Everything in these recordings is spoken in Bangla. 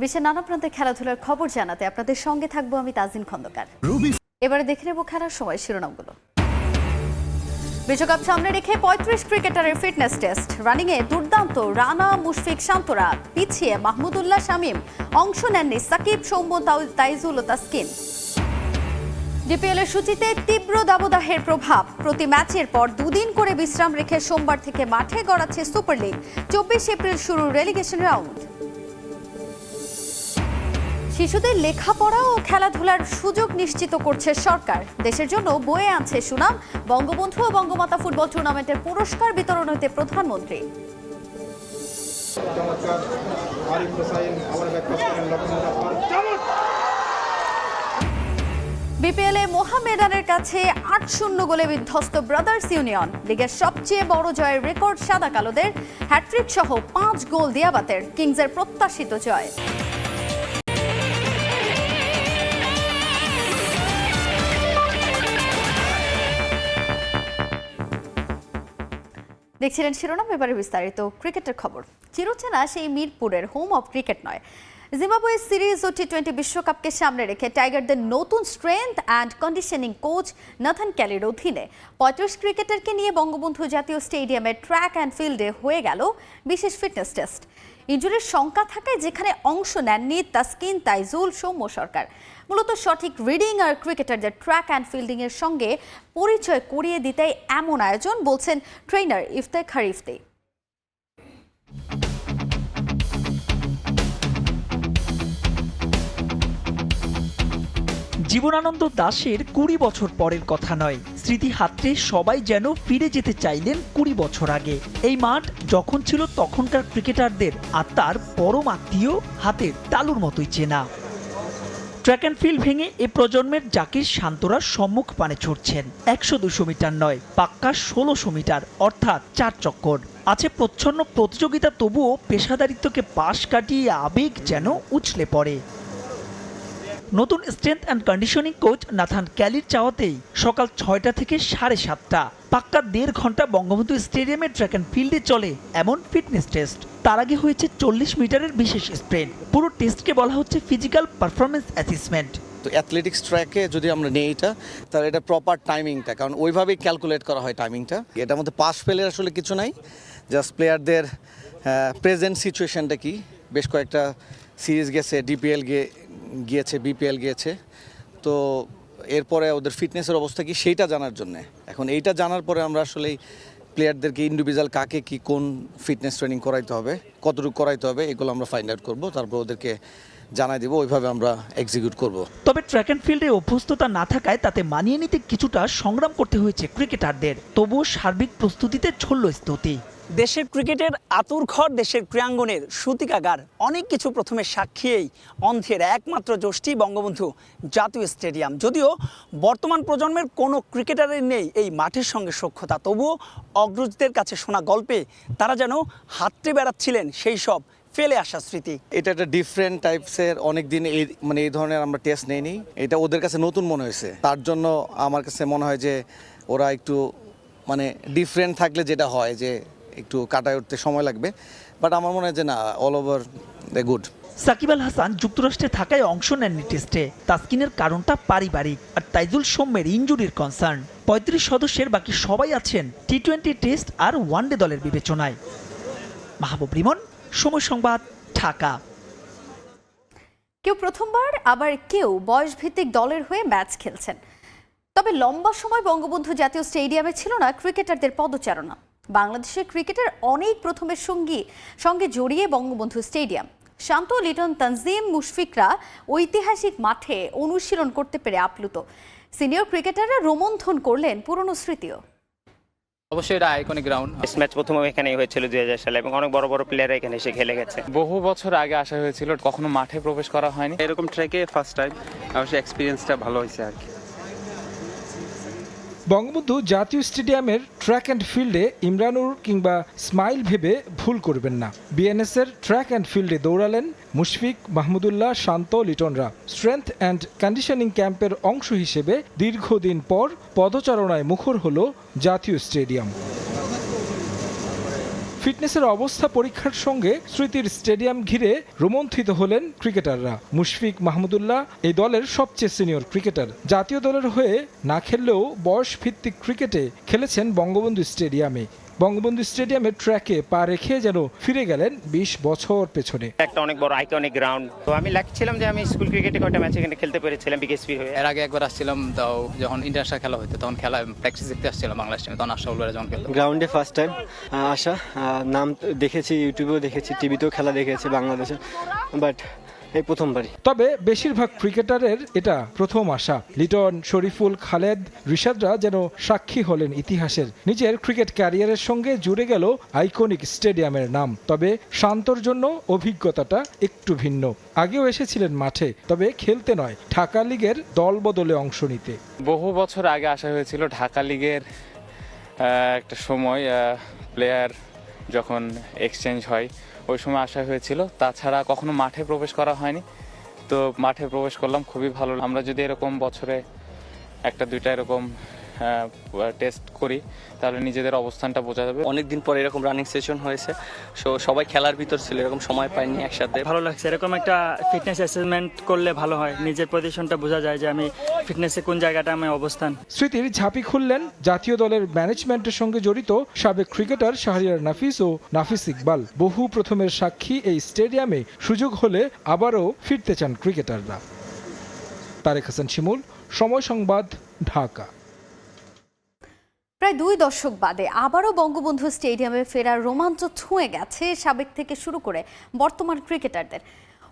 বিশ্বের নানা প্রান্তে খেলাধুলার খবর জানাতে আপনাদের সঙ্গে থাকব আমি তাজিন খন্দকার। এবারে দেখে নেব খেলার সময় শিরোনামগুলো। বিশ্বকাপ সামনে রেখে পঁয়ত্রিশ ক্রিকেটারের ফিটনেস টেস্ট। রানিংয়ে দুর্দান্ত রানা মুশফিক শান্তরা। পিছিয়ে মাহমুদুল্লাহ শামীম। অংশ নেননি সাকিব সৌম্য তাইজুল ও তাসকিন। ডিপিএল এর সূচিতে তীব্র দাবদাহের প্রভাব। প্রতি ম্যাচের পর দুদিন করে বিশ্রাম রেখে সোমবার থেকে মাঠে গড়াচ্ছে সুপার লিগ। চব্বিশ এপ্রিল শুরু রেলিগেশন রাউন্ড শিশুদের লেখাপড়া ও খেলাধুলার সুযোগ নিশ্চিত করছে সরকার। দেশের জন্য বয়ে আনছে সুনাম। বঙ্গবন্ধু ও বঙ্গমাতা ফুটবল টুর্নামেন্টের পুরস্কার বিতরণ হইতে প্রধানমন্ত্রী। বিপিএল মোহামেডানের কাছে আট শূন্য গোলে বিধ্বস্ত ব্রাদার্স ইউনিয়ন। লিগের সবচেয়ে বড় জয়ের রেকর্ড সাদা কালোদের। হ্যাট্রিক সহ পাঁচ গোল দিয়াবাতের কিংসের প্রত্যাশিত জয়। দেখছিলেন শিরোনাম, এবারে বিস্তারিত ক্রিকেটের খবর। চিরচেনা সেই মিরপুরের হোম অফ ক্রিকেট নয়। জিম্বাবুয়ে সিরিজ ও টি টোয়েন্টি বিশ্বকাপকে সামনে রেখে টাইগারদের নতুন strength and conditioning coach Nathan ক্যালির অধীনে পঁয়ত্রিশ ক্রিকেটারকে নিয়ে বঙ্গবন্ধু জাতীয় স্টেডিয়ামের ট্র্যাক অ্যান্ড ফিল্ডে হয়ে গেল বিশেষ ফিটনেস টেস্ট ইঞ্জুরির শঙ্কা থাকায় যেখানে অংশ নেননি তাসকিন তাইজুল সৌম্য সরকার। মূলত সঠিক রিডিং আর ক্রিকেটারদের ট্র্যাক অ্যান্ড ফিল্ডিং এর সঙ্গে পরিচয় করিয়ে দিতে এমন আয়োজন বলছেন ট্রেনার ইফতে। জীবনানন্দ দাশের কুড়ি বছর পরের কথা নয়। স্মৃতি হাতড়ে সবাই যেন ফিরে যেতে চাইলেন কুড়ি বছর আগে। এই মাঠ যখন ছিল তখনকার ক্রিকেটারদের আত্মার পরম আত্মীয় হাতের তালুর মতোই চেনা। ট্র্যাক অ্যান্ড ফিল্ড ভেঙে এ প্রজন্মের জাকির শান্তরা সম্মুখ পানে ছুটছেন। একশো দুশো মিটার নয়, পাক্কা ষোলোশো মিটার, অর্থাৎ চার চক্কর। আছে প্রচ্ছন্ন প্রতিযোগিতা, তবুও পেশাদারিত্বকে পাশ কাটিয়ে আবেগ যেন উছলে পড়ে। নতুন strength and conditioning coach Nathan ক্যালির চাওয়াতেই সকাল ছয়টা থেকে সাড়ে সাতটা। পাক্কা দেড় ঘণ্টা বঙ্গবন্ধু স্টেডিয়ামের ট্র্যাক অ্যান্ড ফিল্ডে চলে এমন ফিটনেস টেস্ট তার আগে হয়েছে চল্লিশ মিটারের বিশেষ স্প্রিন্ট পুরো টেস্টকে বলা হচ্ছে ফিজিক্যাল পারফরমেন্স অ্যাসেসমেন্ট তো অ্যাথলেটিক্স ট্র্যাকে যদি আমরা নেই এটা, তাহলে এটা প্রপার টাইমিংটা কারণ ওইভাবেই ক্যালকুলেট করা হয় টাইমিংটা এটার মধ্যে পাস ফেলের আসলে কিছু নাই। জাস্ট প্লেয়ারদের প্রেজেন্ট সিচুয়েশনটা কি? বেশ কয়েকটা সিরিজ গেছে ডিপিএল গিয়েছে বিপিএল গিয়েছে। তো এরপরে ওদের ফিটনেসের অবস্থা কি সেইটা জানার জন্য। এখন এইটা জানার পরে আমরা আসলে প্লেয়ারদেরকে ইন্ডিভিজুয়াল কাকে কি কোন ফিটনেস ট্রেনিং করাইতে হবে, কতটুকু করাইতে হবে, এগুলো আমরা ফাইন্ড আউট করব, তারপর ওদেরকে জানাই দেবো, ওইভাবে আমরা এক্সিকিউট করব। তবে ট্র্যাক অ্যান্ড ফিল্ডে অভ্যস্ততা না থাকায় তাতে মানিয়ে নিতে কিছুটা সংগ্রাম করতে হয়েছে ক্রিকেটারদের, তবুও সার্বিক প্রস্তুতিতে ছড়ল স্তুতি দেশের ক্রিকেটের আতুর ঘর, দেশের ক্রীড়াঙ্গনের সূতিকাগার। অনেক কিছু প্রথমে সাক্ষীই অন্ধের একমাত্র যষ্টি বঙ্গবন্ধু জাতীয় স্টেডিয়াম। যদিও বর্তমান প্রজন্মের কোনো ক্রিকেটারের নেই এই মাঠের সঙ্গে সখ্যতা। তবুও অগ্রজদের কাছে শোনা গল্পে তারা যেন হাতড়ে বেড়াচ্ছিলেন সেই সব ফেলে আসা স্মৃতি। এটা একটা ডিফারেন্ট টাইপসের অনেক দিন এই মানে এই ধরনের আমরা টেস্ট নেইনি। এটা ওদের কাছে নতুন মনে হয়েছে। তার জন্য আমার কাছে মনে হয় যে ওরা একটু মানে ডিফারেন্ট থাকলে যেটা হয় যে একটু কাটায় উঠতে সময় লাগবে। বাট আমার মনে হয় যে না all over the good Shakib Al Hasan যুক্তরাষ্ট্রে থাকায় অংশ নেননি টেস্টে। তাসকিনের কারণটা পারিবারিক আর তাইজুল সৌম্যের ইঞ্জুরির কনসার্ন পঁয়ত্রিশ সদস্যের বাকি সবাই আছেন টি টোয়েন্টি টেস্ট আর ওয়ানডে দলের বিবেচনায়। মাহবুব রিমন সময় সংবাদ ঢাকা। কেউ প্রথমবার আবার কেউ বয়সভিত্তিক দলের হয়ে ম্যাচ খেলছেন। তবে লম্বা সময় বঙ্গবন্ধু জাতীয় স্টেডিয়ামে ছিল না ক্রিকেটারদের পদচারণা। বাংলাদেশের ক্রিকেটের অনেক প্রথমের সঙ্গী সঙ্গে জড়িয়ে বঙ্গবন্ধু স্টেডিয়াম। শান্ত লিটন তানজিম মুশফিকরা ঐতিহাসিক মাঠে অনুশীলন করতে পেরে আপ্লুত। সিনিয়র ক্রিকেটাররা রোমন্থন করলেন পুরনো স্মৃতিও। অবশ্যই এটা আইকনিক গ্রাউন্ড টেস্ট ম্যাচ প্রথম এখানেই হয়েছিল দু হাজার সালে এবং অনেক বড় বড় প্লেয়ার এখানে এসে খেলে গেছে। বহু বছর আগে আসা হয়েছিল কখনো মাঠে প্রবেশ করা হয়নি। এরকম ট্র্যাকে ফার্স্ট টাইম অবশ্যই এক্সপিরিয়েন্সটা ভালো হয়েছে আর কি। বঙ্গবন্ধু জাতীয় স্টেডিয়ামের ট্র্যাক অ্যান্ড ফিল্ডে ইমরানুর কিংবা স্মাইল ভেবে ভুল করবেন না। বিএনএসের ট্র্যাক অ্যান্ড ফিল্ডে দৌড়ালেন মুশফিক মাহমুদুল্লাহ, শান্ত, লিটনরা। স্ট্রেংথ অ্যান্ড কন্ডিশনিং ক্যাম্পের অংশ হিসেবে দীর্ঘদিন পর পদচারণায় মুখর হল জাতীয় স্টেডিয়াম। ফিটনেসের অবস্থা পরীক্ষার সঙ্গে স্মৃতির স্টেডিয়াম ঘিরে রোমন্থিত হলেন ক্রিকেটাররা। মুশফিক মাহমুদুল্লাহ এই দলের সবচেয়ে সিনিয়র ক্রিকেটার। জাতীয় দলের হয়ে না খেললেও বয়স ভিত্তিক ক্রিকেটে খেলেছেন বঙ্গবন্ধু স্টেডিয়ামে। বঙ্গবন্ধু স্টেডিয়ামের ট্র্যাকে পা রেখে যেন ফিরে গেলেন বিশ বছর পেছনে। একটা অনেক বড় আইকনিক গ্রাউন্ড তো আমি লাগছিলাম যে আমি স্কুল ক্রিকেটে কয়টা ম্যাচ এখানে খেলতে পেরেছিলাম বিকেএসপি হয়ে। এর আগে একবার আসছিলাম তাও যখন ইন্টারন্যাশনাল খেলা হতো তখন খেলা প্র্যাকটিস দেখতে আসছিলাম বাংলাদেশ টিমে তখন আশরাফুল ভাইরা যখন খেলতো। গ্রাউন্ডে ফার্স্ট টাইম আসা নাম তো দেখেছি ইউটিউবেও দেখেছি টিভিতেও খেলা দেখেছি বাংলাদেশে। বাট এই প্রথমবারই। তবে বেশিরভাগ ক্রিকেটারের এটা প্রথম আশা। লিটন শরীফুল খালেদ রিশাদরা যেন সাক্ষী হলেন ইতিহাসের। নিজের ক্রিকেট ক্যারিয়ারের সঙ্গে জুড়ে গেল আইকনিক স্টেডিয়ামের নাম। তবে শান্তর জন্য অভিজ্ঞতাটা একটু ভিন্ন। আগেও এসেছিলেন মাঠে তবে খেলতে নয় ঢাকা লিগের দল বদলে অংশ নিতে। বহু বছর আগে আসা হয়েছিল ঢাকা লিগের একটা সময় প্লেয়ার যখন এক্সচেঞ্জ হয় ওই সময় আসা হয়েছিল। তাছাড়া কখনো মাঠে প্রবেশ করা হয়নি। তো মাঠে প্রবেশ করলাম, খুবই ভালো আমরা যদি এরকম বছরে একটা দুইটা এরকম টেস্ট করি তাহলে নিজেদের অবস্থানটা বোঝা যাবে। অনেকদিন পর এরকম রানিং সেশন হয়েছে সো সবাই খেলার ভিতর ছিল এরকম সময় পাইনি একসাথে। ভালো লাগছে এরকম একটা ফিটনেস অ্যাসেসমেন্ট করলে ভালো হয় নিজের পজিশনটা বোঝা যায় যে আমি ফিটনেসে কোন জায়গাটা আমি অবস্থান। স্মৃতির ঝাঁপি খুললেন জাতীয় দলের ম্যানেজমেন্টের সঙ্গে জড়িত সাবেক ক্রিকেটার শাহরিয়ার নাফিস ও নাফিস ইকবাল। বহু প্রথমের সাক্ষী এই স্টেডিয়ামে সুযোগ হলে আবারও ফিরতে চান ক্রিকেটাররা তারেক হাসান শিমুল সময় সংবাদ ঢাকা। প্রায় দুই দশক বাদে আবারও বঙ্গবন্ধু স্টেডিয়ামে ফেরার রোমাঞ্চ ছুঁয়ে গেছে সাবেক থেকে শুরু করে বর্তমান ক্রিকেটারদের।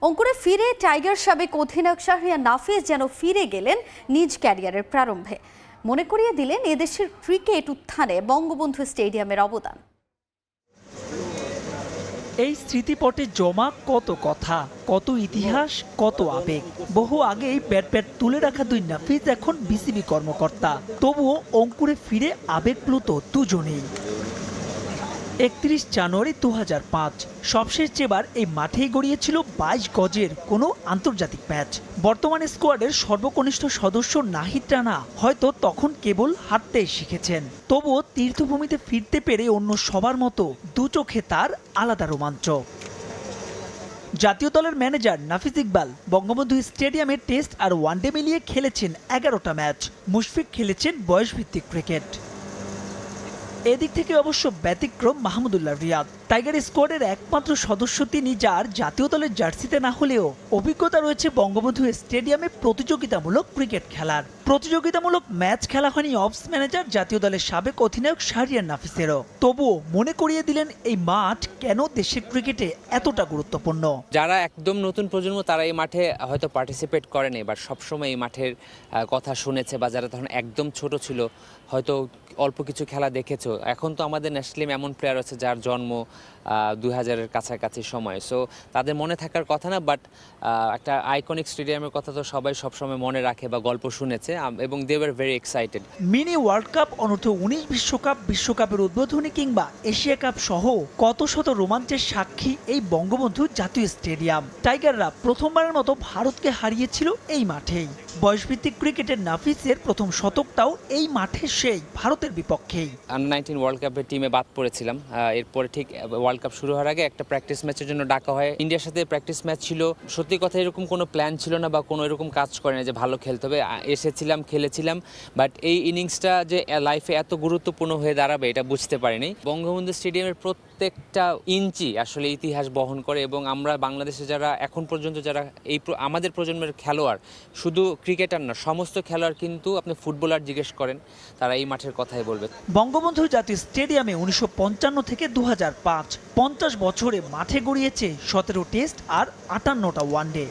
অঙ্কুরে ফিরে টাইগার সাবেক অধিনায়ক শাহরিয়া নাফিজ যেন ফিরে গেলেন নিজ ক্যারিয়ারের প্রারম্ভে। মনে করিয়ে দিলেন এদেশের ক্রিকেট উত্থানে বঙ্গবন্ধু স্টেডিয়ামের অবদান। এই স্মৃতিপটে জমা কত কথা, কত ইতিহাস, কত আবেগ। বহু আগেই প্যাট প্যাট তুলে রাখা দুই নাফিজ এখন বিসিবি কর্মকর্তা। তবুও অঙ্কুরে ফিরে আবেগপ্লুত দুজনেই। একত্রিশ জানুয়ারি দু হাজার পাঁচ। সবশেষ যেবার এই মাঠেই গড়িয়েছিল বাইশ গজের কোনো আন্তর্জাতিক ম্যাচ। বর্তমান স্কোয়াডের সর্বকনিষ্ঠ সদস্য নাহিদ রানা হয়তো তখন কেবল হাঁটতেই শিখেছেন। তবুও তীর্থভূমিতে ফিরতে পেরে অন্য সবার মতো দু চোখে তার আলাদা রোমাঞ্চ। জাতীয় দলের ম্যানেজার নাফিজ ইকবাল বঙ্গবন্ধু স্টেডিয়ামে টেস্ট আর ওয়ানডে মিলিয়ে খেলেছেন এগারোটা ম্যাচ। মুশফিক খেলেছেন বয়সভিত্তিক ক্রিকেট। এদিক থেকে অবশ্য ব্যতিক্রম মাহমুদুল্লাহ রিয়াদ। টাইগার স্কোয়াডের একমাত্র সদস্য তিনি, যার জাতীয় দলের জার্সিতে না হলেও অভিজ্ঞতা রয়েছে বঙ্গবন্ধু স্টেডিয়ামে প্রতিযোগিতামূলক ক্রিকেট খেলার। প্রতিযোগিতামূলক ম্যাচ খেলা হয়নি অফস ম্যানেজার, জাতীয় দলের সাবেক অধিনায়ক শাহরিয়ার নাফিসেরও। তবুও মনে করিয়ে দিলেন এই মাঠ কেন দেশের ক্রিকেটে এতটা গুরুত্বপূর্ণ? যারা একদম নতুন প্রজন্ম, তারা এই মাঠে হয়তো পার্টিসিপেট করেনি বা সবসময় এই মাঠের কথা শুনেছে বা যারা তখন একদম ছোট ছিল, হয়তো অল্প কিছু খেলা দেখেছ। এখন তো আমাদের ন্যাশনাল এমন প্লেয়ার আছে যার জন্ম দুই হাজারের কাছাকাছি সময়। সো তাদের মনে থাকার কথা না বাট একটা আইকনিক স্টেডিয়ামের কথা তো সবাই সবসময় মনে রাখে বা গল্প শুনেছে এবং they were very excited mini world cup অনূর্ধ্ব উনিশ বিশ্বকাপ বিশ্বকাপের উদ্বোধনী কিংবা এশিয়া কাপ সহ কত শত রোমাঞ্চের সাক্ষী এই বঙ্গবন্ধু জাতীয় স্টেডিয়াম। টাইগাররা প্রথমবারের মতো ভারতকে হারিয়েছিল এই মাঠেই। বয়সভিত্তিক ক্রিকেটের নাফিসের প্রথম শতকটাও এই মাঠে সেই ভারতের বিপক্ষেই। আন্ডার নাইনটিন ওয়ার্ল্ড কাপের টিমে বাদ পড়েছিলাম এরপরে ঠিক ওয়ার্ল্ড কাপ শুরু হওয়ার আগে একটা প্র্যাকটিস ম্যাচের জন্য ডাকা হয়। ইন্ডিয়ার সাথে প্র্যাকটিস ম্যাচ ছিল। সত্যি কথা এরকম কোনো প্ল্যান ছিল না বা কোনো এরকম কাজ করে না যে ভালো খেলতে হবে। এসেছিলাম, খেলেছিলাম। বাট এই ইনিংসটা যে লাইফে এত গুরুত্বপূর্ণ হয়ে দাঁড়াবে, এটা বুঝতে পারিনি। বঙ্গবন্ধু স্টেডিয়ামের প্রত্যেকটা ইঞ্চি আসলে ইতিহাস বহন করে এবং আমরা বাংলাদেশে যারা এখন পর্যন্ত যারা এই আমাদের প্রজন্মের খেলোয়াড়, শুধু ক্রিকেটার না, সমস্ত খেলোয়াড় কিন্তু আপনি ফুটবলার জিজ্ঞেস করেন, তারা এই মাঠের কথাই বলবে। বঙ্গবন্ধু জাতীয় স্টেডিয়ামে উনিশশো পঞ্চান্ন থেকে দু হাজার পাঁচ পঞ্চাশ বছরে মাঠে গড়িয়েছে সতেরো টেস্ট আর আটান্নটা ওয়ানডে।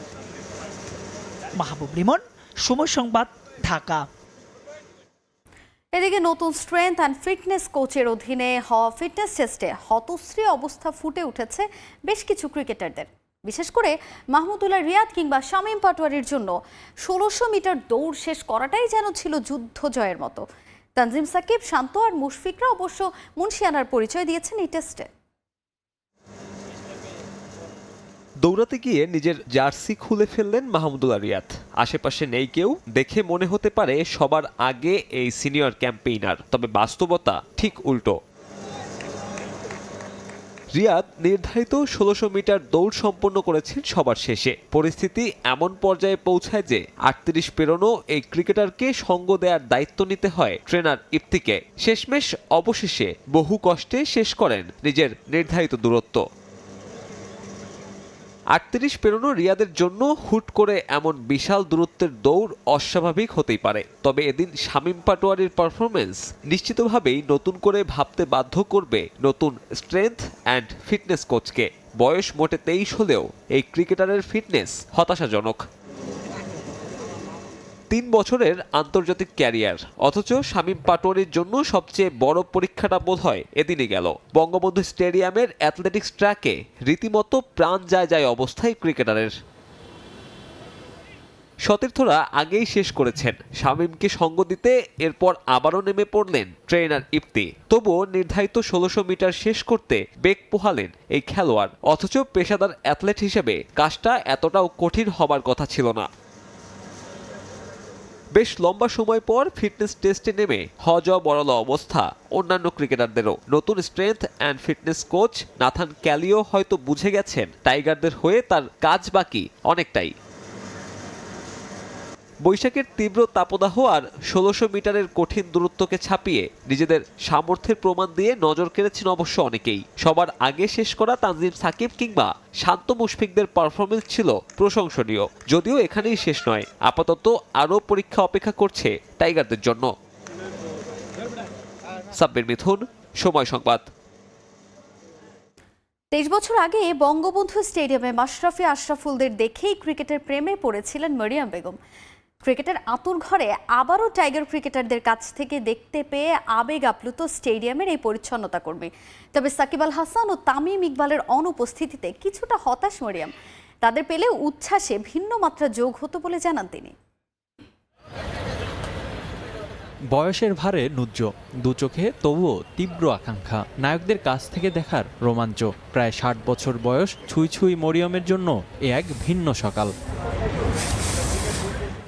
মাহবুব লিমন, সময় সংবাদ, ঢাকা। এদিকে নতুন স্ট্রেংথ অ্যান্ড ফিটনেস কোচের অধীনে হওয়া ফিটনেস টেস্টে হতশ্রী অবস্থা ফুটে উঠেছে বেশ কিছু ক্রিকেটারদের বিশেষ করে মাহমুদুল্লাহ রিয়াদ কিংবা শামীম পাটোয়ারির জন্য ষোলোশো মিটার দৌড় শেষ করাটাই যেন ছিল যুদ্ধ জয়ের মতো। তানজিম সাকিব, শান্ত আর মুশফিকরা অবশ্য মুন্সিয়ানার পরিচয় দিয়েছেন এই টেস্টে দৌড়াতে গিয়ে নিজের জার্সি খুলে ফেললেন মাহমুদুল্লাহ রিয়াদ। আশেপাশে নেই কেউ, দেখে মনে হতে পারে সবার আগে এই সিনিয়র ক্যাম্পেইনার, তবে বাস্তবতা ঠিক উল্টো। রিয়াদ নির্ধারিত ষোলোশো মিটার দৌড় সম্পন্ন করেছেন সবার শেষে। পরিস্থিতি এমন পর্যায়ে পৌঁছায় যে আটত্রিশ পেরোনো এই ক্রিকেটারকে সঙ্গ দেওয়ার দায়িত্ব নিতে হয় ট্রেনার ইফতিকে। শেষমেশ অবশেষে বহু কষ্টে শেষ করেন নিজের নির্ধারিত দূরত্ব। আটত্রিশ পেরোনো রিয়াদের জন্য হুট করে এমন বিশাল দূরত্বের দৌড় অস্বাভাবিক হতেই পারে। তবে এদিন শামীম পাটোয়ারির পারফরমেন্স নিশ্চিতভাবেই নতুন করে ভাবতে বাধ্য করবে নতুন স্ট্রেংথ অ্যান্ড ফিটনেস কোচকে বয়স মোটে তেইশ হলেও এই ক্রিকেটারের ফিটনেস হতাশাজনক। তিন বছরের আন্তর্জাতিক ক্যারিয়ার। অথচ শামীম পাটোয়ারির জন্য সবচেয়ে বড় পরীক্ষাটা বোধ হয় এদিনই গেল। বঙ্গবন্ধু স্টেডিয়ামের অ্যাথলেটিক্স ট্র্যাকে রীতিমতো প্রাণ যায় যায় অবস্থায় ক্রিকেটারের। সতীর্থরা আগেই শেষ করেছেন। শামীমকে সঙ্গ দিতে এরপর আবারও নেমে পড়লেন ট্রেনার ইফতি। তবুও নির্ধারিত ষোলোশো মিটার শেষ করতে বেগ পোহালেন এই খেলোয়াড়। অথচ পেশাদার অ্যাথলেট হিসেবে কাজটা এতটাও কঠিন হবার কথা ছিল না। বেশ লম্বা সময় পর ফিটনেস টেস্টে নেমে হজ বড়ল অবস্থা অন্যান্য ক্রিকেটারদেরও। নতুন strength and fitness coach Nathan ক্যালিও হয়তো বুঝে গেছেন, টাইগারদের হয়ে তার কাজ বাকি অনেকটাই। বৈশাখের তীব্র তাপদাহ আর ষোলোশো মিটারের কঠিন দূরত্বকে ছাপিয়ে নিজেদের সামর্থ্যের প্রমাণ দিয়ে নজর কেড়েছেন অবশ্য অনেকেই। সবার আগে শেষ করা তানজিম সাকিব কিংবা শান্ত মুশফিকদের পারফরমেন্স ছিল প্রশংসনীয়। যদিও এখানেই শেষ নয়, আপাতত আরও পরীক্ষা অপেক্ষা করছে টাইগারদের জন্য। সাব্বির মিথুন, সময় সংবাদ। তেইশ বছর আগে বঙ্গবন্ধু স্টেডিয়ামে মাশরাফি আশরাফুলদের দেখেই ক্রিকেটের প্রেমে পড়েছিলেন মরিয়াম বেগম। ক্রিকেটের আতুর ঘরে আবারও টাইগার ক্রিকেটারদের কাছ থেকে দেখতে পেয়ে আবেগ আপ্লুত স্টেডিয়ামের এই পরিচ্ছন্নতা কর্মী। তবে সাকিব আল হাসান ও তামিম ইকবালের অনুপস্থিতিতে কিছুটা হতাশ মরিয়াম। তাদের পেলে উচ্ছ্বাসে ভিন্ন মাত্রা যোগ হতো বলে জানান তিনি। বয়সের ভারে নুজ্জ, দু চোখে তবুও তীব্র আকাঙ্ক্ষা, নায়কদের কাছ থেকে দেখার রোমাঞ্চ। প্রায় ষাট বছর বয়স ছুঁই ছুঁই মরিয়মের জন্য এ এক ভিন্ন সকাল।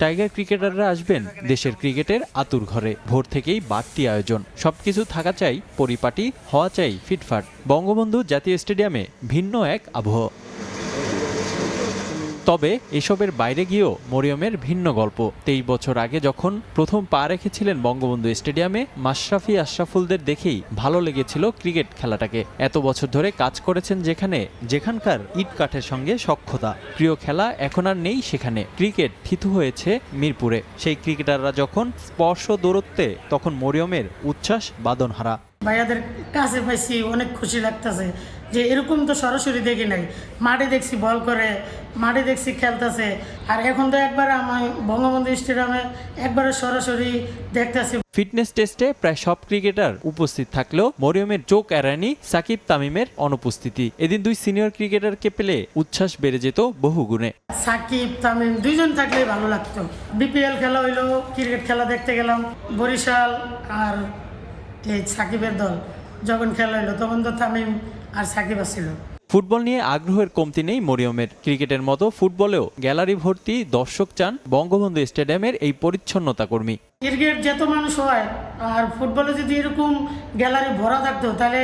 টাইগার ক্রিকেটাররা আসবেন দেশের ক্রিকেটের আতুর ঘরে। ভোর থেকেই বাড়তি আয়োজন। সবকিছু থাকা চাই, পরিপাটি, হওয়া চাই ফিটফাট। বঙ্গবন্ধু জাতীয় স্টেডিয়ামে ভিন্ন এক আবহ। তবে এসবের বাইরে গিয়েও মরিয়মের ভিন্ন গল্প। তেইশ বছর আগে যখন প্রথম পা রেখেছিলেন বঙ্গবন্ধু স্টেডিয়ামে, মাশরাফি আশরাফুলদের দেখেই ভালো লেগেছিল ক্রিকেট খেলাটাকে। এত বছর ধরে কাজ করেছেন যেখানে, যেখানকার ইট কাঠের সঙ্গে সক্ষতা। প্রিয় খেলা এখন আর নেই সেখানে। ক্রিকেট থিতু হয়েছে মিরপুরে। সেই ক্রিকেটাররা যখন স্পর্শ দূরত্বে, তখন মরিয়মের উচ্ছ্বাস বাদনহারা। ভাইয়াদের কাছে পাইছি, অনেক খুশি লাগতেছে। যে এরকম তো সরাসরি দেখি নাই। মাঠে দেখছি বল করে মাঠে দেখছি খেলতেছে। আর এখন তো একবার আমি বঙ্গবন্ধু স্টেডিয়ামে একবারে সরাসরি দেখতেছি। ফিটনেস টেস্টে প্রায় সব ক্রিকেটার উপস্থিত থাকলেও মরিয়মের চোখ এড়ায়নি সাকিব তামিমের অনুপস্থিতি। এদিন দুই সিনিয়র ক্রিকেটারকে পেলে উচ্ছ্বাস বেড়ে যেত বহু গুণে। সাকিব তামিম দুইজন থাকলেই ভালো লাগতো। বিপিএল খেলা হইল ক্রিকেট খেলা দেখতে গেলাম। বরিশাল আর এই সাকিবের দল যখন খেলা হইল তখন তো তামিম আর সাকিব আসছিল। ফুটবল নিয়ে আগ্রহের কমতি নেই মরিয়মের। ক্রিকেটের মতো ফুটবলেও গ্যালারি ভর্তি দর্শক চান বঙ্গবন্ধু স্টেডিয়ামের এই পরিচ্ছন্নতা কর্মী। ক্রিকেট যত মানুষ হয় আর ফুটবলে যদি এরকম গ্যালারি ভরা থাকতো তাহলে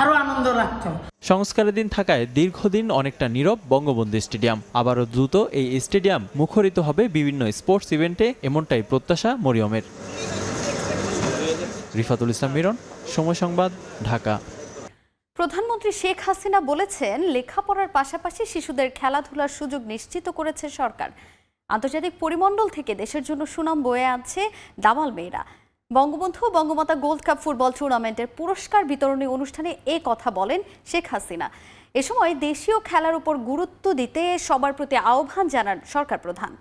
আরও আনন্দ লাগতো। সংস্কারের দিন থাকায় দীর্ঘদিন অনেকটা নীরব বঙ্গবন্ধু স্টেডিয়াম। আবারও দ্রুত এই স্টেডিয়াম মুখরিত হবে বিভিন্ন স্পোর্টস ইভেন্টে এমনটাই প্রত্যাশা মরিয়মের। রিফাতুল ইসলাম মিরন সময় সংবাদ ঢাকা। প্রধানমন্ত্রী শেখ হাসিনা বলেছেন, লেখাপড়ার পাশাপাশি শিশুদের খেলাধুলার সুযোগ নিশ্চিত করেছে সরকার। আন্তর্জাতিক পরিমণ্ডল থেকে দেশের জন্য সুনাম বয়ে আনছে দামাল মেয়েরা। Bangabandhu Bangamata gold cup football টুর্নামেন্টের পুরস্কার বিতরণী অনুষ্ঠানে এ কথা বলেন শেখ হাসিনা। এ সময় দেশীয় খেলার উপর গুরুত্ব দিতে সবার প্রতি আহ্বান জানান সরকার প্রধান।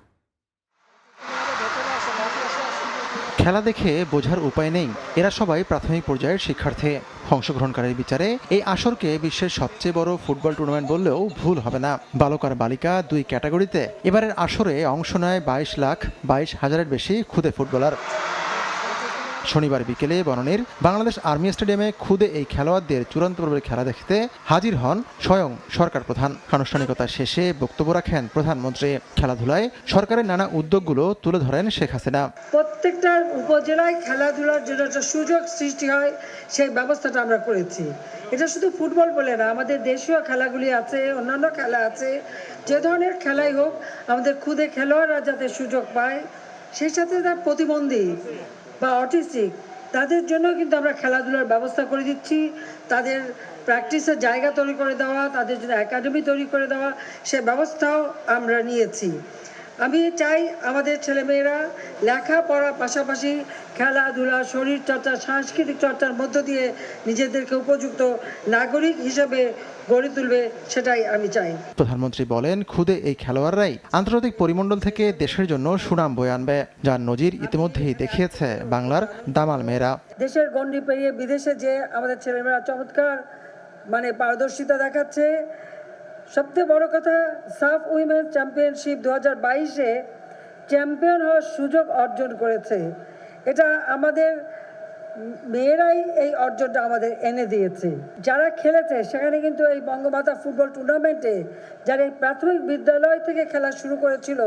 খেলা দেখে বোঝার উপায় নেই। এরা সবাই প্রাথমিক পর্যায়ের শিক্ষার্থী। অংশগ্রহণকারীর বিচারে এই আসরকে বিশ্বের সবচেয়ে বড় ফুটবল টুর্নামেন্ট বললেও ভুল হবে না। বালক আর বালিকা দুই ক্যাটাগরিতে। এবারের আসরে অংশ নেয় বাইশ লাখ বাইশ হাজারের বেশি খুদে ফুটবলার। শনিবার বিকেলে বনানীর বাংলাদেশ আর্মি স্টেডিয়ামে খুদে এই খেলোয়াড়দের চূড়ান্ত পর্বের খেলা দেখতে হাজির হন স্বয়ং সরকার প্রধান। আনুষ্ঠানিকতা শেষে বক্তব্য রাখেন প্রধানমন্ত্রী। খেলাধুলায় সরকারের নানা উদ্যোগগুলো তুলে ধরেন শেখ হাসিনা। প্রত্যেকটা উপজেলায় খেলাধুলার জন্য একটা সুযোগ সৃষ্টি হয়, সেই ব্যবস্থাটা আমরা করেছি। এটা শুধু ফুটবল বলে না, আমাদের দেশীয় খেলাগুলি আছে, অন্যান্য খেলা আছে, যে ধরনের খেলাই হোক, আমাদের খুদে খেলোয়াড়রা যাতে সুযোগ পায়, সেই সাথে তার প্রতিবন্ধী বা অটিস্টিক তাদের জন্য কিন্তু আমরা খেলাধুলার ব্যবস্থা করে দিচ্ছি। তাদের প্র্যাকটিসের জায়গা তৈরি করে দেওয়া, তাদের জন্য অ্যাকাডেমি তৈরি করে দেওয়া, সে ব্যবস্থাও আমরা নিয়েছি। আমি চাই আমাদের ছেলেমেয়েরা লেখাপড়ার পাশাপাশি খেলাধুলা শরীর চর্চা সাংস্কৃতিক চর্চার মধ্য দিয়ে নিজেদেরকে উপযুক্ত নাগরিক হিসেবে গড়ে তুলবে সেটাই আমি চাই। প্রধানমন্ত্রী বলেন খুদে এই খেলোয়াড়রাই আন্তর্জাতিক পরিমণ্ডল থেকে দেশের জন্য সুনাম বয়ে আনবে যার নজির ইতিমধ্যেই দেখিয়েছে বাংলার দামাল মেয়েরা। দেশের গণ্ডি পেরিয়ে বিদেশে যে আমাদের ছেলেমেয়েরা চমৎকার মানে পারদর্শিতা দেখাচ্ছে সবথেকে বড় কথা, সাফ উইমেন চ্যাম্পিয়নশিপ দু হাজার বাইশে চ্যাম্পিয়ন হওয়ার সুযোগ অর্জন করেছে। এটা আমাদের মেয়েরাই এই অর্জনটা আমাদের এনে দিয়েছে। যারা খেলেছে, সেখানে কিন্তু এই বঙ্গমাতা ফুটবল টুর্নামেন্টে যারা এই প্রাথমিক বিদ্যালয় থেকে খেলা শুরু করেছিল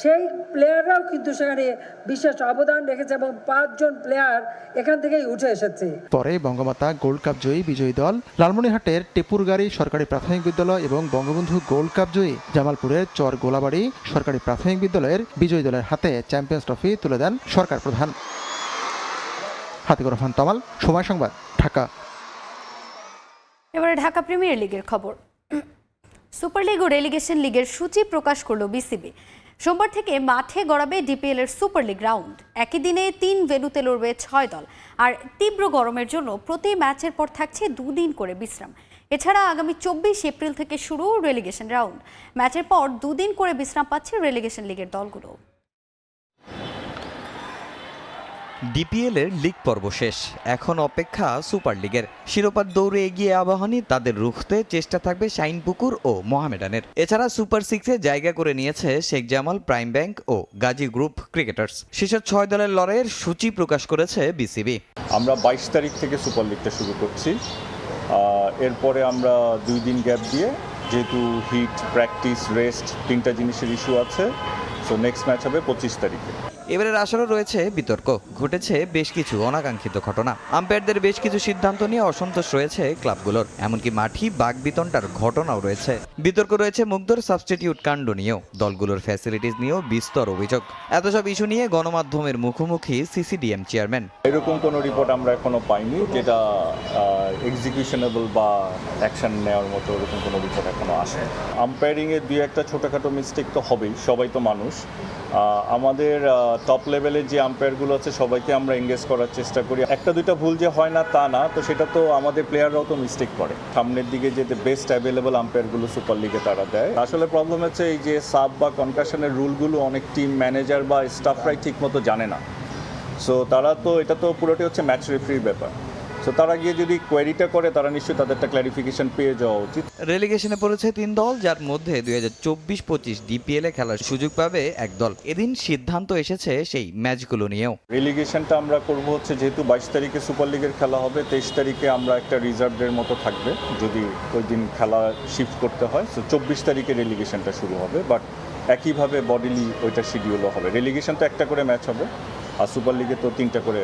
সেই প্লেয়াররাও কিন্তু সেখানে বিশেষ অবদান রেখেছে এবং পাঁচজন প্লেয়ার এখান থেকেই উঠে এসেছে। পরে বঙ্গমাতা গোল্ড কাপ জয়ী বিজয়ী দল লালমনিরহাটের টেপুরগাড়ি সরকারি প্রাথমিক বিদ্যালয় এবং বঙ্গবন্ধু গোল্ড কাপ জয়ী জামালপুরের চর গোলাবাড়ি সরকারি প্রাথমিক বিদ্যালয়ের বিজয়ী দলের হাতে চ্যাম্পিয়ন্স ট্রফি তুলে দেন সরকার প্রধান। হাতিকুর রহমান তমাল সময় সংবাদ ঢাকা। এবারে ঢাকা প্রিমিয়ার লিগের খবর। সুপার লিগ ও রেলিগেশন লিগের সূচি প্রকাশ করল বিসিবি। সোমবার থেকে মাঠে গড়াবে ডিপিএল এর সুপার লিগ রাউন্ড। একই দিনে তিন ভেনুতে লড়বে ছয় দল। আর তীব্র গরমের জন্য প্রতি ম্যাচের পর থাকছে দুদিন করে বিশ্রাম। এছাড়া আগামী চব্বিশ এপ্রিল থেকে শুরু রেলিগেশন রাউন্ড ম্যাচের পর দুদিন করে বিশ্রাম পাচ্ছে রেলিগেশন লিগের দলগুলো। ডিপিএলের লিগ পর্ব শেষ। এখন অপেক্ষা সুপার লিগের। শিরোপার দৌড়ে এগিয়ে আবাহনী তাদের রুখতে চেষ্টা থাকবে শাইনপুকুর ও মোহামেডানের। এছাড়া সুপার সিক্সে জায়গা করে নিয়েছে শেখ জামাল, প্রাইম ব্যাংক ও গাজী গ্রুপ ক্রিকেটার্স। শীর্ষ ছয় দলের লড়াইয়ের সূচি প্রকাশ করেছে বিসিবি। আমরা বাইশ তারিখ থেকে সুপার লিগটা শুরু করছি। এরপরে আমরা দুই দিন গ্যাপ দিয়ে যেহেতু হিট, প্র্যাকটিস, রেস্ট তিনটা জিনিসের ইস্যু আছে সো নেক্সট ম্যাচ হবে পঁচিশ তারিখে। এবারের আসরে রয়েছে বিতর্ক, ঘটেছে বেশ কিছু অনাকাঙ্ক্ষিত ঘটনা। আম্পায়ারদের বেশ কিছু সিদ্ধান্ত নিয়ে অসন্তোষ রয়েছে ক্লাবগুলোর, এমনকি মাঠি বাঘ বিতণ্ডার ঘটনাও রয়েছে। বিতর্ক রয়েছে মুগ্ধর সাবস্টিটিউট কাণ্ড নিয়েও, দলগুলোর ফ্যাসিলিটিস নিয়েও বিস্তর অভিযোগ। এত সব ইস্যু নিয়ে গণমাধ্যমের মুখোমুখি সিসিডিএম চেয়ারম্যান এরকম কোনো রিপোর্ট আমরা এখনও পাইনি, যেটা এক্সিকিউশনেবল বা অ্যাকশন নেওয়ার মতো এরকম কোনো রিপোর্ট এখনও আসে আম্পায়ারিংয়ের দুই একটা ছোটোখাটো মিস্টেক তো হবেই, সবাই তো মানুষ। আমাদের টপ লেভেলের যে আম্পায়ারগুলো আছে, সবাইকে আমরা এঙ্গেজ করার চেষ্টা করি। একটা দুইটা ভুল যে হয় না তা না, তো সেটা তো আমাদের প্লেয়াররাও তো মিস্টেক করে। সামনের দিকে যে বেস্ট অ্যাভেলেবল আম্পায়ারগুলো সুপার লিগে তারা দেয়। আসলে প্রবলেম হচ্ছে এই যে সাব বা কনকাশনের রুলগুলো অনেক টিম ম্যানেজার বা স্টাফরাই ঠিক মতো জানে না। সো তারা তো, এটা তো পুরোটাই হচ্ছে ম্যাচ রেফারির ব্যাপার। সো তারা গিয়ে যদি কোয়েরিটা করে তারা নিশ্চয়ই তাদেরটা ক্ল্যারিফিকেশন পেয়ে যাওয়া উচিত। রেলিগেশনে পড়েছে তিন দল যার মধ্যে দুই হাজার চব্বিশ পঁচিশ ডিপিএলে খেলার সুযোগ পাবে এক দল। এদিন সিদ্ধান্ত এসেছে সেই ম্যাচগুলো নিয়েও। রেলিগেশনটা আমরা করব হচ্ছে যেহেতু বাইশ তারিখে সুপার লিগের খেলা হবে তেইশ তারিখে আমরা একটা রিজার্ভের মতো থাকবে যদি ওই দিন খেলা শিফট করতে হয়। সো চব্বিশ তারিখে রেলিগেশনটা শুরু হবে বাট একইভাবে বডিলি ওইটা শিডিউলও হবে। রেলিগেশন তো একটা করে ম্যাচ হবে আর সুপার লিগে তো তিনটা করে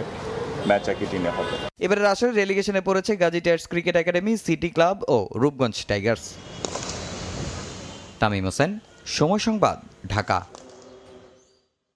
ম্যাচ একই দিনে হবে। এবারের আসরে রেলিগেশনে পড়েছে Gazi tyres cricket academy city club ও রূপগঞ্জ টাইগার্স তামিম হোসেন সময় সংবাদ ঢাকা।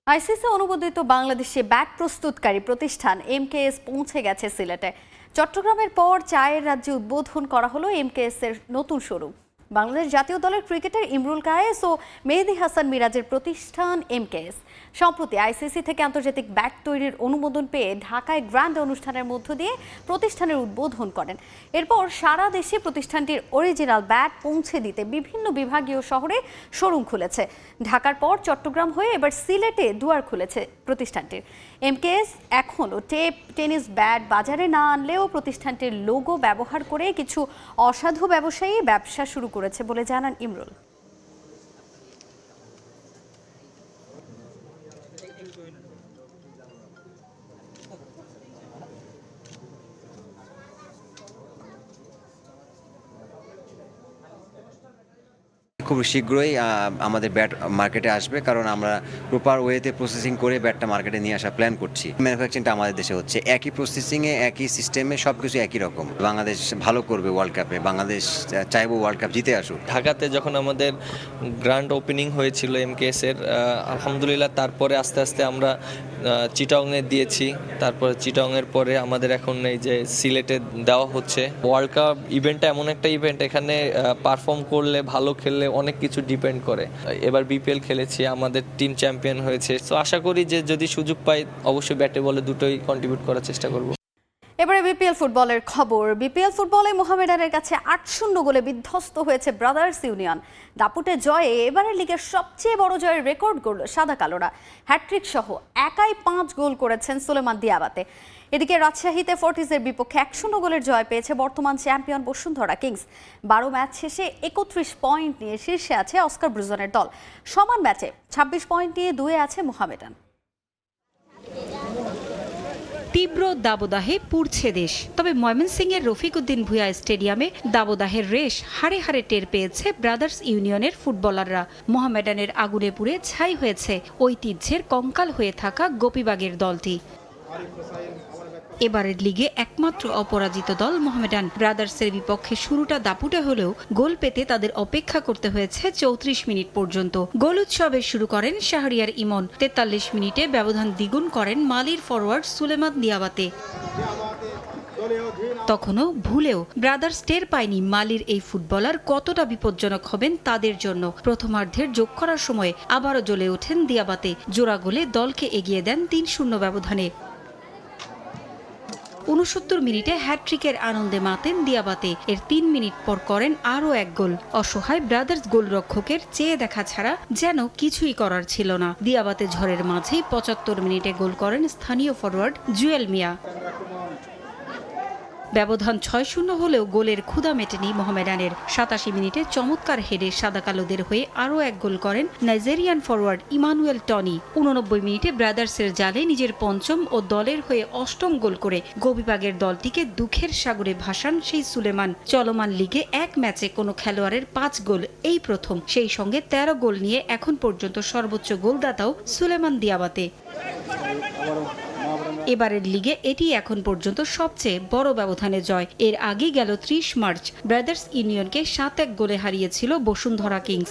আইসিসি অনুমোদিত বাংলাদেশে ব্যাট প্রস্তুতকারী প্রতিষ্ঠান এমকেএস পৌঁছে গেছে সিলেটে। চট্টগ্রামের পর চায়ের রাজ্যে উদ্বোধন করা হলো এমকেএস এর নতুন শোরুম বাংলাদেশ জাতীয় দলের ক্রিকেটার ইমরুল কায়েস ও মেহেদি হাসান মিরাজের প্রতিষ্ঠান এমকেএস। সম্প্রতি আইসিসি থেকে আন্তর্জাতিক ব্যাট তৈরির অনুমোদন পেয়ে ঢাকায় গ্র্যান্ড অনুষ্ঠানের মধ্য দিয়ে প্রতিষ্ঠানের উদ্বোধন করেন। এরপর সারা দেশে প্রতিষ্ঠানটির অরিজিনাল ব্যাট পৌঁছে দিতে বিভিন্ন বিভাগীয় শহরে শোরুম খুলেছে। ঢাকার পর চট্টগ্রাম হয়ে এবার সিলেটে দুয়ার খুলেছে প্রতিষ্ঠানটির। এমকেএস এখনও টেপ, টেনিস ব্যাট বাজারে না আনলেও প্রতিষ্ঠানটির লোগো ব্যবহার করে কিছু অসাধু ব্যবসায়ী ব্যবসা শুরু করেছে বলে জানান ইমরুল। খুব শীঘ্রই আমাদের ব্যাট মার্কেটে আসবে, কারণ আমরা প্রপার ওয়েতে প্রসেসিং করে ব্যাটটা মার্কেটে নিয়ে আসার প্ল্যান করছি। ম্যানুফ্যাকচারিংটা আমাদের দেশে হচ্ছে একই প্রসেসিংয়ে একই সিস্টেমে সব কিছু একই রকম। বাংলাদেশ ভালো করবে ওয়ার্ল্ড কাপে বাংলাদেশ চাইব ওয়ার্ল্ড কাপ জিতে আসুক। ঢাকাতে যখন আমাদের গ্র্যান্ড ওপেনিং হয়েছিল এমকেএস এর আলহামদুলিল্লাহ তারপরে আস্তে আস্তে আমরা চিটাংয়ে দিয়েছি। তারপর চিটাংয়ের পরে আমাদের এখন এই যে সিলেটে দেওয়া হচ্ছে। ওয়ার্ল্ড কাপ ইভেন্টটা এমন একটা ইভেন্ট এখানে পারফর্ম করলে, ভালো খেললে অনেক কিছু ডিপেন্ড করে। এবার বিপিএল খেলেছি, আমাদের টিম চ্যাম্পিয়ন হয়েছে। তো আশা করি যে যদি সুযোগ পাই, অবশ্যই ব্যাটে বলে দুটোই কন্ট্রিবিউট করার চেষ্টা করব। এবারে বিপিএল ফুটবলের খবর। বিপিএল ফুটবলে মোহামেডানের কাছে আট শূন্য গোলে বিধ্বস্ত হয়েছে ব্রাদার্স ইউনিয়ন। দাপুটে জয়ে এবারের লিগের সবচেয়ে বড় জয়ের রেকর্ড গড়ল সাদা কালোরা। হ্যাট্রিক সহ একাই পাঁচ গোল করেছেন সুলেমান দিয়াবাতে। এদিকে রাজশাহীতে ফোর্টিসের বিপক্ষে এক শূন্য গোলের জয় পেয়েছে বর্তমান চ্যাম্পিয়ন বসুন্ধরা কিংস। বারো ম্যাচ শেষে একত্রিশ পয়েন্ট নিয়ে শীর্ষে আছে অস্কার ব্রুজনের দল। সমান ম্যাচে ছাব্বিশ পয়েন্ট নিয়ে দুয়ে আছে মোহামেডান। তীব্র দাবদাহে পুড়ছে দেশ। তবে ময়মনসিংহের রফিকউদ্দিন ভুয়া স্টেডিয়ামে দাবদাহের রেশ হাড়ে হাড়ে টের পেয়েছে ব্রাদার্স ইউনিয়নের ফুটবলাররা। মোহামেডানের আগুনে পুড়ে ছাই হয়েছে ঐতিহ্যের কঙ্কাল হয়ে থাকা গোপীবাগের দলটি। এবারের লিগে একমাত্র অপরাজিত দল মোহামেডান ব্রাদার্সের বিপক্ষে শুরুটা দাপুটে হলেও গোল পেতে তাদের অপেক্ষা করতে হয়েছে চৌত্রিশ মিনিট পর্যন্ত। গোল উৎসবে শুরু করেন শাহরিয়ার ইমন। তেতাল্লিশ মিনিটে ব্যবধান দ্বিগুণ করেন মালির ফরওয়ার্ড সুলেমান দিয়াবাতে। তখনও ভুলেও ব্রাদার্স টের পায়নি মালির এই ফুটবলার কতটা বিপজ্জনক হবেন তাদের জন্য। প্রথমার্ধের যোগ করার সময় আবারও জ্বলে ওঠেন দিয়াবাতে। জোড়া গোলে দলকে এগিয়ে দেন তিন শূন্য ব্যবধানে। উনসত্তর মিনিটে হ্যাট্রিকের আনন্দে মাতেন দিয়াবাতে। এর তিন মিনিট পর করেন আরও এক গোল। অসহায় ব্রাদার্স গোলরক্ষকের চেয়ে দেখা ছাড়া যেন কিছুই করার ছিল না। দিয়াবাতে ঝড়ের মাঝেই পঁচাত্তর মিনিটে গোল করেন স্থানীয় ফরওয়ার্ড জুয়েল মিয়া। ব্যবধান ছয় শূন্য হলেও গোলের ক্ষুদা মেটেনি মোহামেডানের সাতাশি মিনিটে চমৎকার হেডে সাদা কালোদের হয়ে আরও এক গোল করেন নাইজেরিয়ান ফরওয়ার্ড ইমানুয়েল টনি। উননব্বই মিনিটে ব্রাদার্সের জালে নিজের পঞ্চম ও দলের হয়ে অষ্টম গোল করে গোবিবাগের দলটিকে দুঃখের সাগরে ভাসান সেই সুলেমান। চলমান লিগে এক ম্যাচে কোনো খেলোয়াড়ের পাঁচ গোল এই প্রথম। সেই সঙ্গে তেরো গোল নিয়ে এখন পর্যন্ত সর্বোচ্চ গোলদাতাও সুলেমান দিয়াবাতে। এবারের লিগে এটি এখন পর্যন্ত সবচেয়ে বড় ব্যবধানে জয়। এর আগে গেল ত্রিশ মার্চ। ব্রাদার্স ইউনিয়নকে সাত এক গোলে হারিয়েছিল বসুন্ধরা কিংস।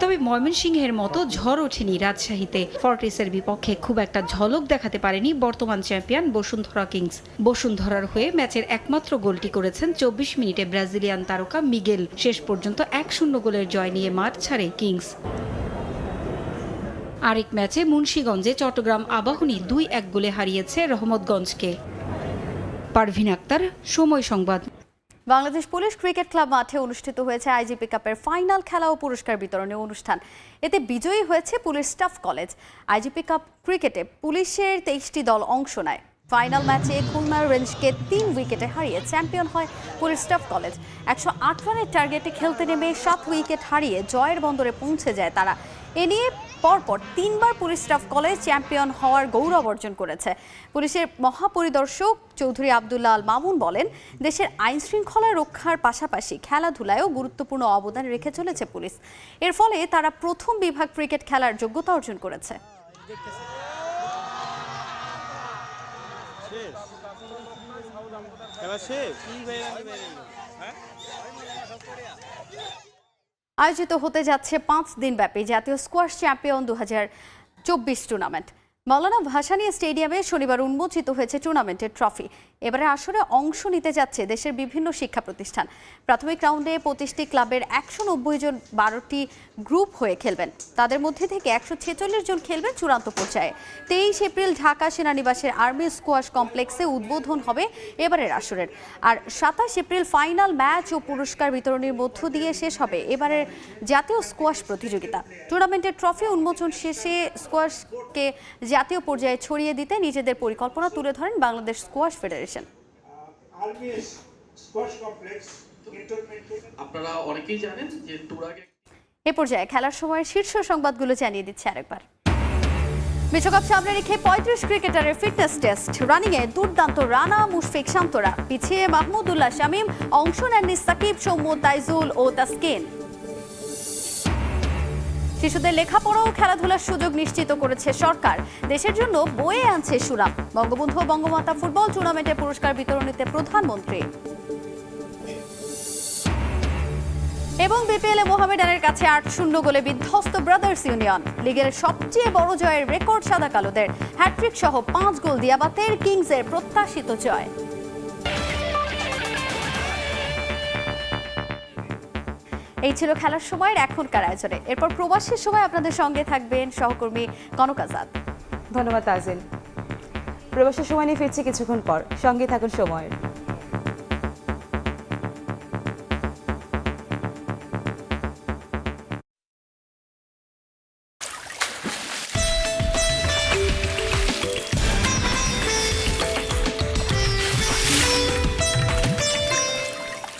তবে ময়মনসিংহের মতো ঝড় ওঠেনি রাজশাহীতে। ফর্টিসের বিপক্ষে খুব একটা ঝলক দেখাতে পারেনি বর্তমান চ্যাম্পিয়ন বসুন্ধরা কিংস। বসুন্ধরার হয়ে ম্যাচের একমাত্র গোলটি করেছেন চব্বিশ মিনিটে ব্রাজিলিয়ান তারকা মিগেল। শেষ পর্যন্ত এক শূন্য গোলের জয় নিয়ে মাঠ ছাড়ে কিংস। আরেক ম্যাচে মুন্সীগঞ্জে চট্টগ্রাম আবাহনী দুই এক গোলে হারিয়েছে রহমতগঞ্জকে। পারভিন আক্তার, সময় সংবাদ। বাংলাদেশ পুলিশ ক্রিকেট ক্লাব মাঠে অনুষ্ঠিত হয়েছে আইজিপি কাপের ফাইনাল খেলা ও পুরস্কার বিতরণী অনুষ্ঠান। এতে বিজয়ী হয়েছে police staff college. IGP cup ক্রিকেটে পুলিশের তেইশটি দল অংশ নেয়। ফাইনাল ম্যাচে খুলনা রেঞ্জকে তিন উইকেটে হারিয়ে চ্যাম্পিয়ন হয় পুলিশ স্টাফ কলেজ। একশো আট রানের টার্গেটে খেলতে নেমে সাত উইকেট হারিয়ে জয়ের বন্দরে পৌঁছে যায় তারা। এ নিয়ে পরপর তিনবার পুলিশ স্টাফ কলেজ চ্যাম্পিয়ন হওয়ার গৌরব অর্জন করেছে। পুলিশের মহাপরিদর্শক চৌধুরী আবদুল্লাহ আল মামুন বলেন দেশের আইন শৃঙ্খলা রক্ষার পাশাপাশি খেলাধুলায়ও গুরুত্বপূর্ণ অবদান রেখে চলেছে পুলিশ। এর ফলে তারা প্রথম বিভাগ ক্রিকেট খেলার যোগ্যতা অর্জন করেছে। আয়োজিত হতে যাচ্ছে পাঁচ দিনব্যাপী জাতীয় স্কোয়াশ চ্যাম্পিয়ন দু চব্বিশ টুর্নামেন্ট। মৌলানা ভাসানিয়া স্টেডিয়ামে শনিবার উন্মোচিত হয়েছে টুর্নামেন্টের ট্রফি। এবারে আসরে অংশ নিতে যাচ্ছে দেশের বিভিন্ন শিক্ষা প্রতিষ্ঠান। প্রাথমিক রাউন্ডে পঁচিশটি ক্লাবের একশো নব্বই জন বারোটি গ্রুপ হয়ে খেলবেন। তাদের মধ্যে থেকে একশো ছেচল্লিশ জন খেলবেন চূড়ান্ত পর্যায়ে। তেইশ এপ্রিল ঢাকা সেনানিবাসের আর্মি স্কোয়াশ কমপ্লেক্সে উদ্বোধন হবে এবারের আসরের। আর সাতাশ এপ্রিল ফাইনাল ম্যাচ ও পুরস্কার বিতরণের মধ্য দিয়ে শেষ হবে এবারের জাতীয় স্কোয়াশ প্রতিযোগিতা। টুর্নামেন্টের ট্রফি উন্মোচন শেষে স্কোয়াশকে জাতীয় পর্যায়ে ছড়িয়ে দিতে নিজেদের পরিকল্পনা তুলে ধরেন বাংলাদেশ স্কোয়াশ ফেডারেশন। আপনারা অনেকেই জানেন যে এ পর্যায়ে খেলার সময় শীর্ষ সংবাদগুলো জানিয়ে দিচ্ছে আরেকবার। বিশ্বকাপ সামনে রেখে পঁয়ত্রিশ ক্রিকেটারের ফিটনেস টেস্ট। রানিংয়ে দুর্দান্ত রানা মুশফিক শান্তরা। পিছিয়ে মাহমুদুল্লাহ শামীম অংশ নেননি সাকিব সৌম্য তাইজুল ও তাসকিন। শিশুদের লেখাপড়া ও খেলাধুলার সুযোগ নিশ্চিত করেছে সরকার। দেশের জন্য বয়ে আনছে সুরাম। বঙ্গবন্ধু ও বঙ্গমাতা ফুটবল টুর্নামেন্টে পুরস্কার বিতরণীতে প্রধানমন্ত্রী। এবং বিপিএলে মোহামেডানের কাছে আট শূন্য গোলে বিধ্বস্ত ব্রাদার্স ইউনিয়ন। লিগের সবচেয়ে বড় জয়ের রেকর্ড সাদা কালোদের। হ্যাট্রিক সহ পাঁচ গোল দিয়াবাতের কিংসের প্রত্যাশিত জয়। এই ছিল খেলার সময়ের এখনকার আয়োজনে। এরপর প্রবাসের সময় আপনাদের সঙ্গে থাকবেন সহকর্মী কনক আজাদ। ধন্যবাদ তাজিল প্রবাসের সময় নিয়ে ফিরছি কিছুক্ষণ পর। সঙ্গে থাকুন সময়ের।